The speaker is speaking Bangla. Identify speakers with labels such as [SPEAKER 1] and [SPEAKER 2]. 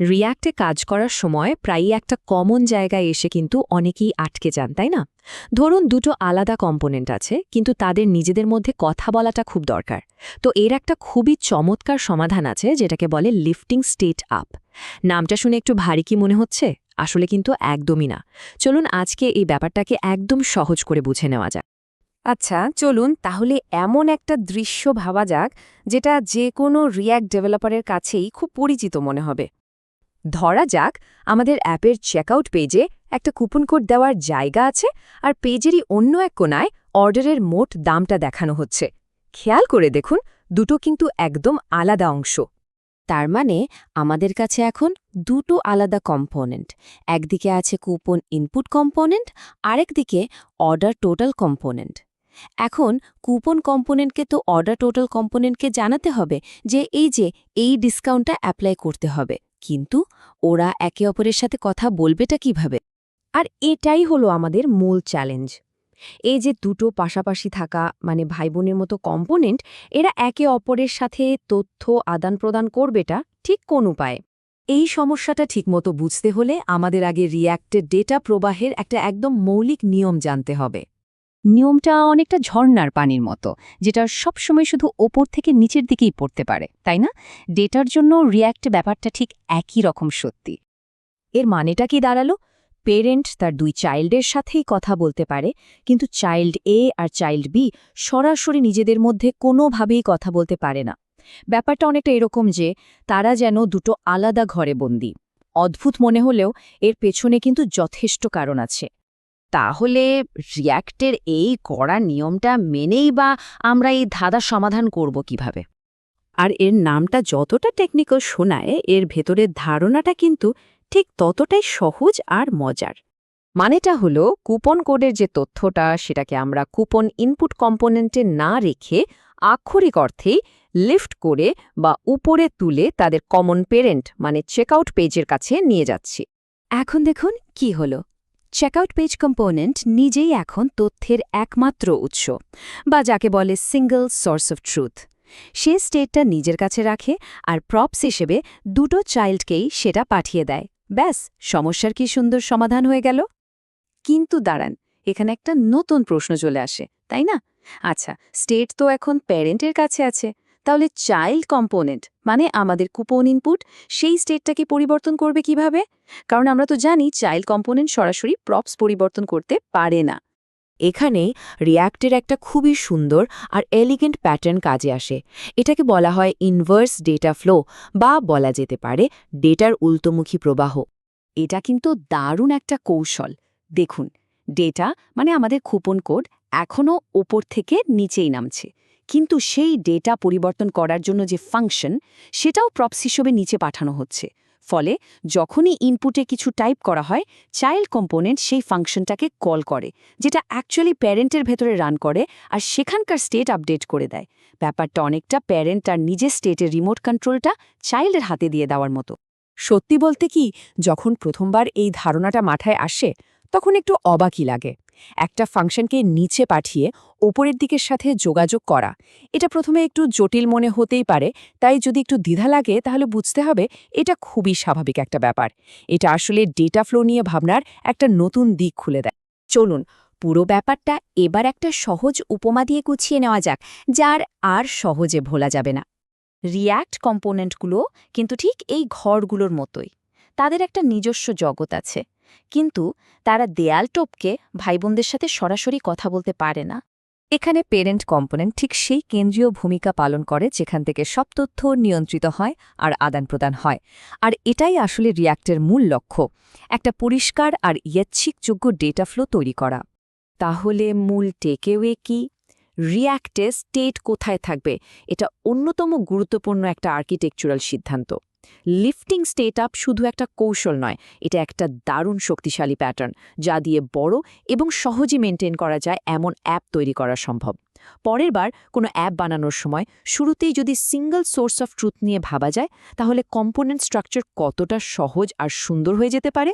[SPEAKER 1] রিয়্যাক্টে কাজ করার সময় প্রায়ই একটা কমন জায়গায় এসে কিন্তু অনেকেই আটকে যান, তাই না? ধরুন দুটো আলাদা কম্পোনেন্ট আছে, কিন্তু তাদের নিজেদের মধ্যে কথা বলাটা খুব দরকার। তো এর একটা খুবই চমৎকার সমাধান আছে, যেটাকে বলে লিফটিং স্টেট আপ নামটা শুনে একটু ভারী কি মনে হচ্ছে? আসলে কিন্তু একদমই না। চলুন আজকে এই ব্যাপারটাকে একদম সহজ করে বুঝে নেওয়া যাক।
[SPEAKER 2] আচ্ছা চলুন তাহলে এমন একটা দৃশ্য ভাবা যাক, যেটা যে কোনো রিয়্যাক্ট ডেভেলপারের কাছেই খুব পরিচিত মনে হবে। ধরা যাক, আমাদের অ্যাপের চেকআউট পেজে একটা কুপন কোড দেওয়ার জায়গা আছে আর পেজেরই অন্য এক কোনায় অর্ডারের মোট দামটা দেখানো হচ্ছে। খেয়াল করে দেখুন, দুটো কিন্তু একদম আলাদা অংশ।
[SPEAKER 1] তার মানে আমাদের কাছে এখন দুটো আলাদা কম্পোনেন্ট, একদিকে আছে কুপন ইনপুট কম্পোনেন্ট, আরেকদিকে অর্ডার টোটাল কম্পোনেন্ট। এখন কুপন কম্পোনেন্টকে তো অর্ডার টোটাল কম্পোনেন্টকে জানাতে হবে যে এই যে এই ডিসকাউন্টটা অ্যাপ্লাই করতে হবে। কিন্তু ওরা একে অপরের সাথে কথা বলবেটা কীভাবে?
[SPEAKER 2] আর এটাই হলো আমাদের মূল চ্যালেঞ্জ এই যে দুটো পাশাপাশি থাকা মানে ভাই বোনের মতো কম্পোনেন্ট এরা একে অপরের সাথে তথ্য আদান প্রদান করবেটা ঠিক কোন উপায়ে?
[SPEAKER 1] এই সমস্যাটা ঠিকমতো বুঝতে হলে আমাদের আগে রিয়্যাক্টের ডেটা প্রবাহের একটা একদম মৌলিক নিয়ম জানতে হবে।
[SPEAKER 2] নিয়মটা অনেকটা ঝর্ণার পানির মতো, যেটা সবসময় শুধু ওপর থেকে নিচের দিকেই পড়তে পারে, তাই না? ডেটার জন্য রিয়্যাক্ট ব্যাপারটা ঠিক একই রকম সত্যি।
[SPEAKER 1] এর মানেটা কি দাঁড়াল? পেরেন্ট তার দুই চাইল্ডের সাথেই কথা বলতে পারে, কিন্তু চাইল্ড এ আর চাইল্ড বি সরাসরি নিজেদের মধ্যে কোনোভাবেই কথা বলতে পারে না। ব্যাপারটা অনেকটা এরকম যে, তারা যেন দুটো আলাদা ঘরে বন্দী। অদ্ভুত মনে হলেও এর পেছনে কিন্তু যথেষ্ট কারণ আছে।
[SPEAKER 2] তাহলে রিয়্যাক্টের এই কড়া নিয়মটা মেনেই বা আমরা এই ধাঁধার সমাধান করব কীভাবে?
[SPEAKER 1] আর এর নামটা যতটা টেকনিক্যাল শোনায়, এর ভেতরের ধারণাটা কিন্তু ঠিক ততটাই সহজ আর মজার। মানেটা হলো, কুপন কোডের যে তথ্যটা, সেটাকে আমরা কুপন ইনপুট কম্পোনেন্টে না রেখে আক্ষরিক অর্থেই লিফট করে বা উপরে তুলে তাদের কমন পেরেন্ট মানে চেকআউট পেজের কাছে নিয়ে যাচ্ছি। এখন দেখুন কি হলো। চেকআউট পেজ কম্পোনেন্ট নিজেই এখন তথ্যের একমাত্র উৎস, বা যাকে বলে সিঙ্গল সোর্স অফ ট্রুথ সে স্টেটটা নিজের কাছে রাখে আর প্রপস হিসেবে দুটো চাইল্ডকেই সেটা পাঠিয়ে দেয়। ব্যাস, সমস্যার কি সুন্দর সমাধান হয়ে গেল? কিন্তু দাঁড়ান, এখানে একটা নতুন প্রশ্ন চলে আসে, তাই না? আচ্ছা স্টেট তো এখন প্যারেন্টের কাছে আছে। তাহলে চাইল্ড কম্পোনেন্ট মানে আমাদের কুপন ইনপুট, সেই স্টেটটাকে পরিবর্তন করবে কীভাবে? কারণ আমরা তো জানি চাইল্ড কম্পোনেন্ট সরাসরি প্রপস পরিবর্তন করতে পারে না। এখানে রিয়্যাক্টের একটা খুবই সুন্দর আর এলিগেন্ট প্যাটার্ন কাজে আসে। এটাকে বলা হয় ইনভার্স ডেটা ফ্লো বা বলা যেতে পারে ডেটার উল্টোমুখী প্রবাহ। এটা কিন্তু দারুণ একটা কৌশল। দেখুন, ডেটা মানে আমাদের কুপন কোড, এখনও ওপর থেকে নিচেই নামছে। কিন্তু সেই ডেটা পরিবর্তন করার জন্য যে ফাংশন, সেটাও প্রপস হিসেবে নিচে পাঠানো হচ্ছে। ফলে যখনই ইনপুটে কিছু টাইপ করা হয়, চাইল্ড কম্পোনেন্ট সেই ফাংশনটাকে কল করে, যেটা অ্যাকচুয়ালি প্যারেন্টের ভেতরে রান করে আর সেখানকার স্টেট আপডেট করে দেয়। ব্যাপারটা অনেকটা প্যারেন্ট আর নিজের স্টেটের রিমোট কন্ট্রোলটা চাইল্ডের হাতে দিয়ে দেওয়ার মতো। সত্যি বলতে কি, যখন প্রথমবার এই ধারণাটা মাথায় আসে, তখন একটু অবাকই লাগে। একটা ফাংশনকে নিচে পাঠিয়ে ওপরের দিকের সাথে যোগাযোগ করা। এটা প্রথমে একটু জটিল মনে হতেই পারে, তাই যদি একটু দ্বিধা লাগে, তাহলে বুঝতে হবে এটা খুবই স্বাভাবিক একটা ব্যাপার। এটা আসলে ডেটা ফ্লো নিয়ে ভাবনার একটা নতুন দিক খুলে দেয়। চলুন, পুরো ব্যাপারটা এবার একটা সহজ উপমা দিয়ে গুছিয়ে নেওয়া যাক, যার আর সহজে ভোলা যাবে না। রিয়্যাক্ট কম্পোনেন্টগুলো কিন্তু ঠিক এই ঘরগুলোর মতোই। তাদের একটা নিজস্ব জগৎ আছে। কিন্তু তারা দেয়াল টোপকে ভাইবোনদের সাথে সরাসরি কথা বলতে পারে না। এখানে পেরেন্ট কম্পোনেন্ট ঠিক সেই কেন্দ্রীয় ভূমিকা পালন করে যেখান থেকে সব তথ্য নিয়ন্ত্রিত হয় আর আদান প্রদান হয়। আর এটাই আসলে রিয়্যাক্টের মূল লক্ষ্য, একটা পরিষ্কার আর ইয়াচ্ছিকযোগ্য ডেটা ফ্লো তৈরি করা। তাহলে মূল টেকেওয়ে কি? রিয়্যাক্টে স্টেট কোথায় থাকবে? এটা অন্যতম গুরুত্বপূর্ণ একটা আর্কিটেকচারাল সিদ্ধান্ত। লিফটিং স্টেট আপ শুধু একটা কৌশল নয়, এটা একটা দারুণ শক্তিশালী প্যাটার্ন যা দিয়ে বড় এবং সহজে মেনটেন করা যায় এমন অ্যাপ তৈরি করা সম্ভব। পরের বার কোনো অ্যাপ বানানোর সময় শুরুতেই যদি সিঙ্গল সোর্স অফ ট্রুথ নিয়ে ভাবা যায়, তাহলে কম্পোনেন্ট স্ট্রাকচার কতটা সহজ আর সুন্দর হয়ে যেতে পারে?